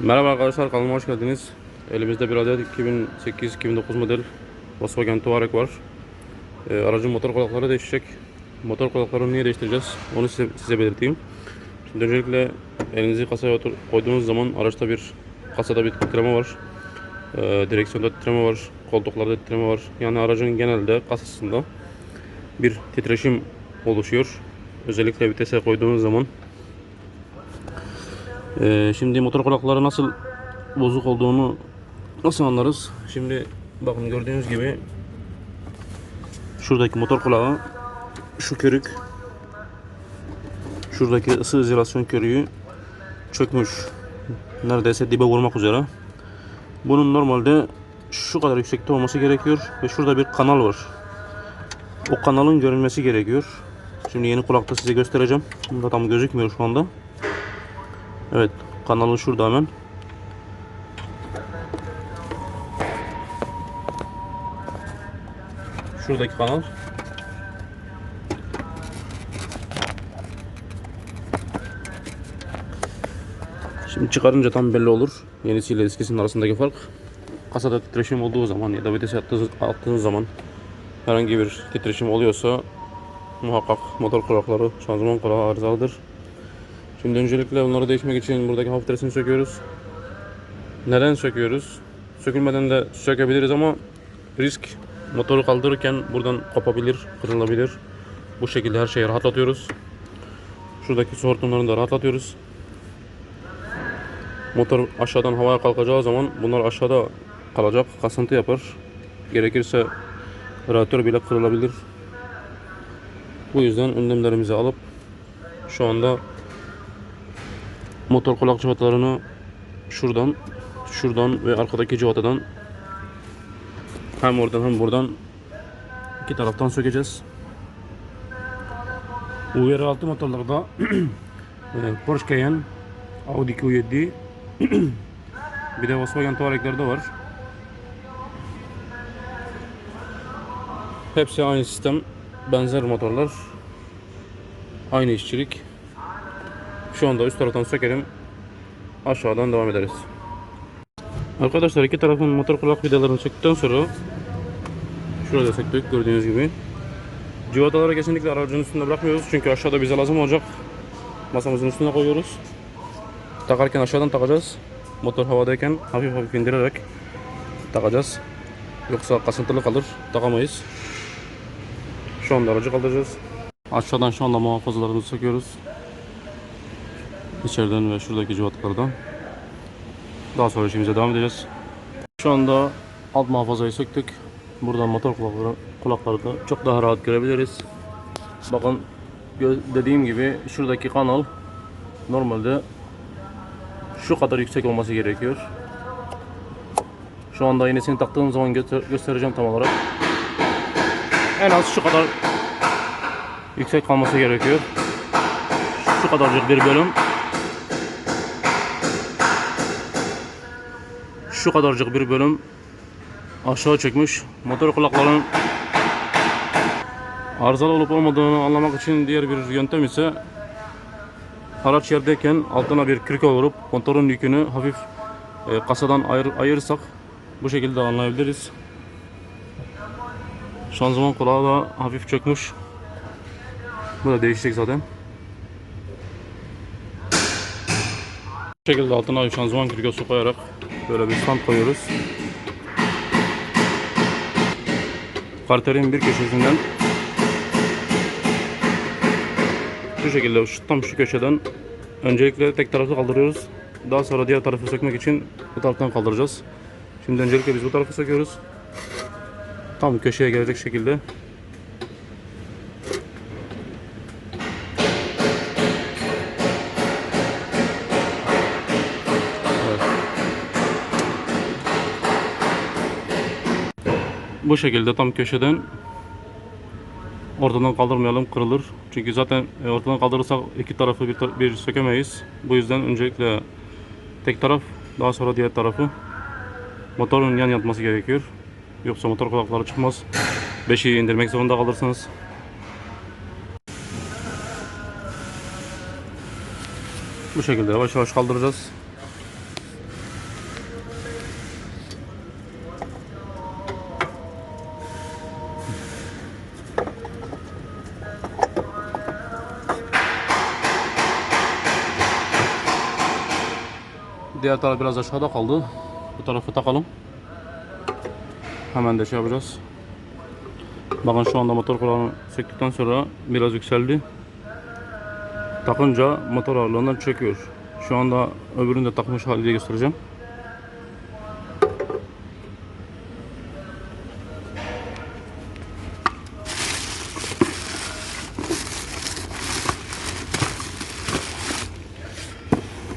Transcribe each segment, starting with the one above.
Merhaba arkadaşlar kanalıma hoş geldiniz. Elimizde bir adet 2008-2009 model Volkswagen Touareg var. Ee, aracın motor kulakları değişecek. Motor kulaklarını niye değiştireceğiz? Onu size, size belirteyim. Şimdi öncelikle elinizi kasaya otur- koyduğunuz zaman araçta bir kasada bir titreme var. Ee, direksiyonda titreme var. Koltuklarda titreme var. Yani aracın genelde kasasında bir titreşim oluşuyor. Özellikle vitese koyduğunuz zaman ee, şimdi motor kulakları nasıl bozuk olduğunu nasıl anlarız? Şimdi bakın gördüğünüz gibi şuradaki motor kulağı şu körük şuradaki ısı izolasyon körüğü çökmüş. Neredeyse dibe vurmak üzere. Bunun normalde şu kadar yüksekte olması gerekiyor ve şurada bir kanal var. O kanalın görünmesi gerekiyor. Şimdi yeni kulakta size göstereceğim. Bunda tam gözükmüyor şu anda. Evet, kanalı şurada hemen. Şuradaki kanal. Şimdi çıkarınca tam belli olur. Yenisiyle eskisinin arasındaki fark. Kasada titreşim olduğu zaman ya da vites attığınız, attığınız zaman herhangi bir titreşim oluyorsa muhakkak motor kulakları, şanzıman kulağı arızalıdır. Şimdi öncelikle onları değişmek için buradaki hafifletesini söküyoruz. Neden söküyoruz? Sökülmeden de sökebiliriz ama risk motoru kaldırırken buradan kopabilir, kırılabilir. Bu şekilde her şeyi rahatlatıyoruz. Şuradaki su hortumlarını da rahatlatıyoruz. Motor aşağıdan havaya kalkacağı zaman bunlar aşağıda kalacak, kasıntı yapar. Gerekirse radyatör bile kırılabilir. Bu yüzden önlemlerimizi alıp şu anda motor kulak cıvatalarını şuradan, şuradan ve arkadaki cıvatadan hem oradan hem buradan iki taraftan sökeceğiz. UR6 motorlarda e, Porsche Cayenne, Audi Q7 bir de Volkswagen Touareg'lerde var. Hepsi aynı sistem, benzer motorlar. Aynı işçilik. Şu anda üst taraftan sökelim. Aşağıdan devam ederiz. Arkadaşlar iki tarafın motor kulak vidalarını söktükten sonra şurada söktük gördüğünüz gibi. Civataları kesinlikle aracın üstünde bırakmıyoruz çünkü aşağıda bize lazım olacak. Masamızın üstüne koyuyoruz. Takarken aşağıdan takacağız. Motor havadayken hafif hafif indirerek takacağız. Yoksa kasıntılı kalır, takamayız. Şu anda aracı kaldıracağız. Aşağıdan şu anda muhafazalarımızı söküyoruz. İçeriden ve şuradaki cıvatalardan. Daha sonra işimize devam edeceğiz. Şu anda alt muhafazayı söktük. Buradan motor kulakları, kulakları da çok daha rahat görebiliriz. Bakın dediğim gibi şuradaki kanal normalde şu kadar yüksek olması gerekiyor. Şu anda yenisini taktığım zaman göster- göstereceğim tam olarak. En az şu kadar yüksek kalması gerekiyor. Şu kadarcık bir bölüm şu kadarcık bir bölüm aşağı çekmiş. Motor kulakların arızalı olup olmadığını anlamak için diğer bir yöntem ise araç yerdeyken altına bir kriko vurup motorun yükünü hafif e, kasadan ayır, ayırırsak bu şekilde anlayabiliriz. Şanzıman kulağı da hafif çökmüş. Bu da değişecek zaten. Bu şekilde altına şanzıman krikosu koyarak böyle bir stand koyuyoruz. Karterin bir köşesinden şu şekilde şu, tam şu köşeden öncelikle tek tarafı kaldırıyoruz. Daha sonra diğer tarafı sökmek için bu taraftan kaldıracağız. Şimdi öncelikle biz bu tarafı söküyoruz. Tam köşeye gelecek şekilde Bu şekilde tam köşeden ortadan kaldırmayalım kırılır. Çünkü zaten e, ortadan kaldırırsak iki tarafı bir, bir sökemeyiz. Bu yüzden öncelikle tek taraf daha sonra diğer tarafı motorun yan yatması gerekiyor. Yoksa motor kulakları çıkmaz. Beşiği indirmek zorunda kalırsınız. Bu şekilde yavaş yavaş kaldıracağız. Diğer taraf biraz aşağıda kaldı. Bu tarafı takalım. Hemen de şey yapacağız. Bakın şu anda motor kulağını söktükten sonra biraz yükseldi. Takınca motor ağırlığından çöküyor. Şu anda öbürünü de takmış haliyle göstereceğim.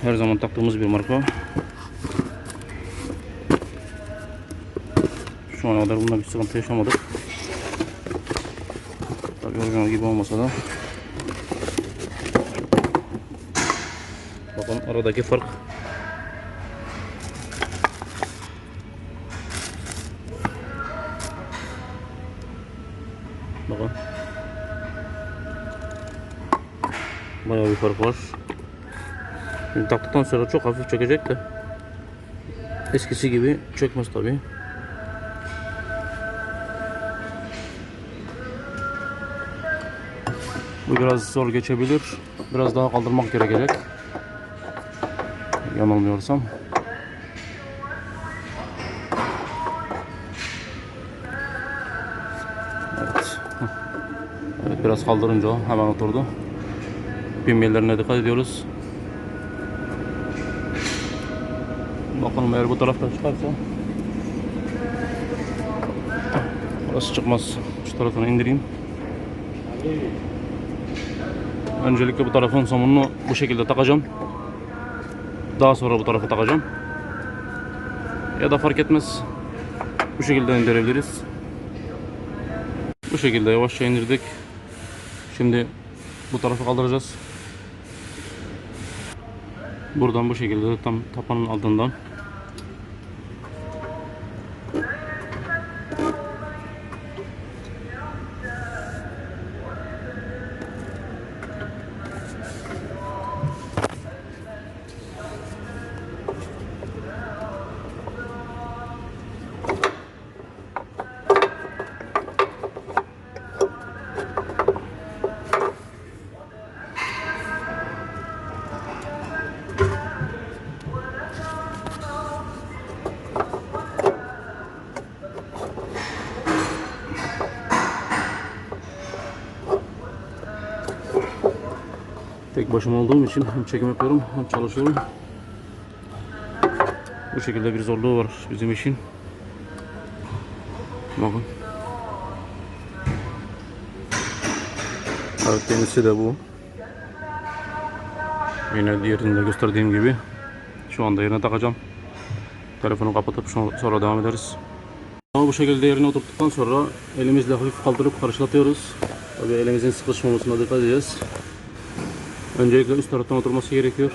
Her zaman taktığımız bir marka. Şu ana kadar bunda bir sıkıntı yaşamadık. Tabii orijinal gibi olmasa da. Bakın aradaki fark. Bakın. Bayağı bir fark var. Şimdi taktıktan sonra çok hafif çökecek de eskisi gibi çökmez tabii. Bu biraz zor geçebilir. Biraz daha kaldırmak gerekecek. Yanılmıyorsam. Evet. Evet biraz kaldırınca hemen oturdu. Pimyelerine dikkat ediyoruz. Bakalım eğer bu taraftan çıkarsa. Orası çıkmaz. Şu tarafını indireyim. Öncelikle bu tarafın somununu bu şekilde takacağım. Daha sonra bu tarafa takacağım. Ya da fark etmez. Bu şekilde indirebiliriz. Bu şekilde yavaşça indirdik. Şimdi bu tarafı kaldıracağız. Buradan bu şekilde tam tapanın altından Tek başıma olduğum için hem çekim yapıyorum hem çalışıyorum. Bu şekilde bir zorluğu var bizim işin. Bakın. Evet yenisi de bu. Yine diğerinde gösterdiğim gibi şu anda yerine takacağım. Telefonu kapatıp sonra devam ederiz. Ama bu şekilde yerine oturttuktan sonra elimizle hafif kaldırıp karşılatıyoruz. Tabii elimizin sıkışmamasına dikkat edeceğiz. Öncelikle üst taraftan oturması gerekiyor.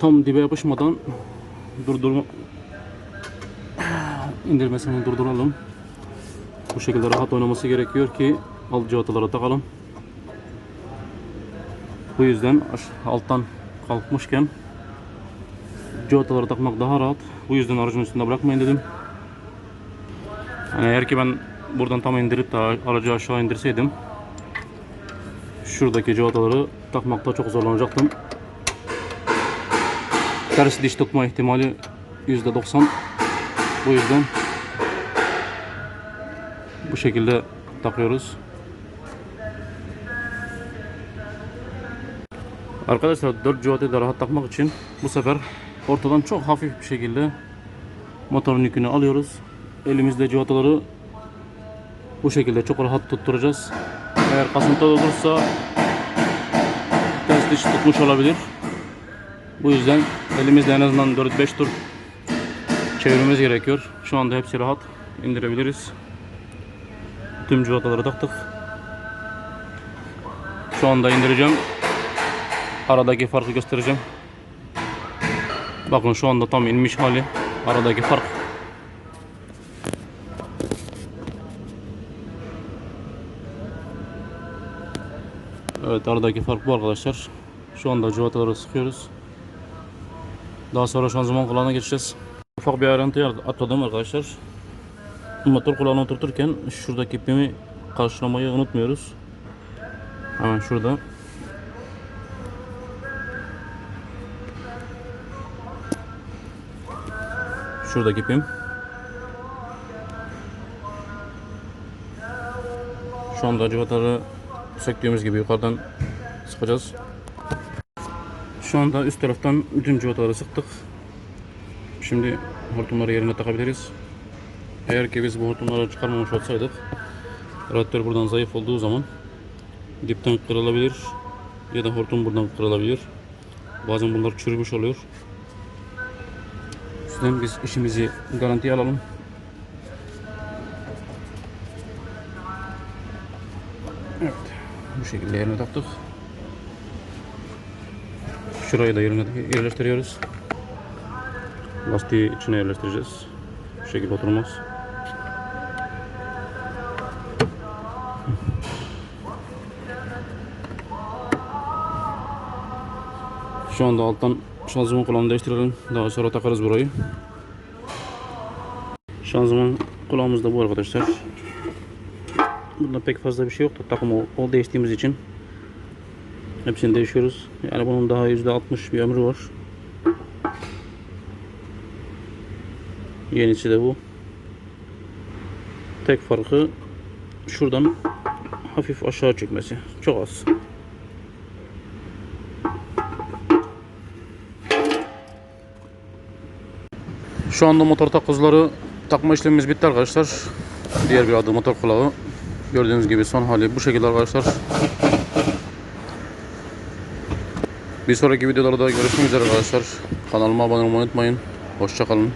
Tam dibe yapışmadan durdurma indirmesini durduralım. Bu şekilde rahat oynaması gerekiyor ki alt cıvatalara takalım. Bu yüzden alttan kalkmışken cıvatalara takmak daha rahat. Bu yüzden aracın üstünde bırakmayın dedim. Yani eğer ki ben buradan tam indirip de aracı aşağı indirseydim şuradaki civataları takmakta çok zorlanacaktım. Ters diş tutma ihtimali %90. Bu yüzden bu şekilde takıyoruz. Arkadaşlar 4 civatayı da rahat takmak için bu sefer ortadan çok hafif bir şekilde motorun yükünü alıyoruz. Elimizde civataları bu şekilde çok rahat tutturacağız. Eğer kasıntı olursa ters diş tutmuş olabilir. Bu yüzden elimizde en azından 4-5 tur çevirmemiz gerekiyor. Şu anda hepsi rahat indirebiliriz. Tüm civataları taktık. Şu anda indireceğim. Aradaki farkı göstereceğim. Bakın şu anda tam inmiş hali. Aradaki fark. Evet aradaki fark bu arkadaşlar. Şu anda civataları sıkıyoruz. Daha sonra şanzıman kulağına geçeceğiz. Ufak bir ayrıntıya atladım arkadaşlar. Motor kulağına oturturken şuradaki pimi karşılamayı unutmuyoruz. Hemen şurada. Şuradaki pim. Şu anda civataları söktüğümüz gibi yukarıdan sıkacağız. Şu anda üst taraftan bütün cıvataları sıktık. Şimdi hortumları yerine takabiliriz. Eğer ki biz bu hortumları çıkarmamış olsaydık radyatör buradan zayıf olduğu zaman dipten kırılabilir ya da hortum buradan kırılabilir. Bazen bunlar çürümüş oluyor. O biz işimizi garantiye alalım. Şekilde yerine taktık. Şurayı da yerine yerleştiriyoruz. Lastiği içine yerleştireceğiz. Bu şekilde oturmaz. Şu anda alttan şanzıman kulağını değiştirelim. Daha sonra takarız burayı. Şanzıman kulağımız da bu arkadaşlar. Bunda pek fazla bir şey yok da takım o, o değiştiğimiz için hepsini değişiyoruz. Yani bunun daha %60 bir ömrü var. Yenisi de bu. Tek farkı şuradan hafif aşağı çekmesi. Çok az. Şu anda motor takozları takma işlemimiz bitti arkadaşlar. Diğer bir adı motor kulağı. Gördüğünüz gibi son hali bu şekilde arkadaşlar. Bir sonraki videolarda görüşmek üzere arkadaşlar. Kanalıma abone olmayı unutmayın. Hoşçakalın.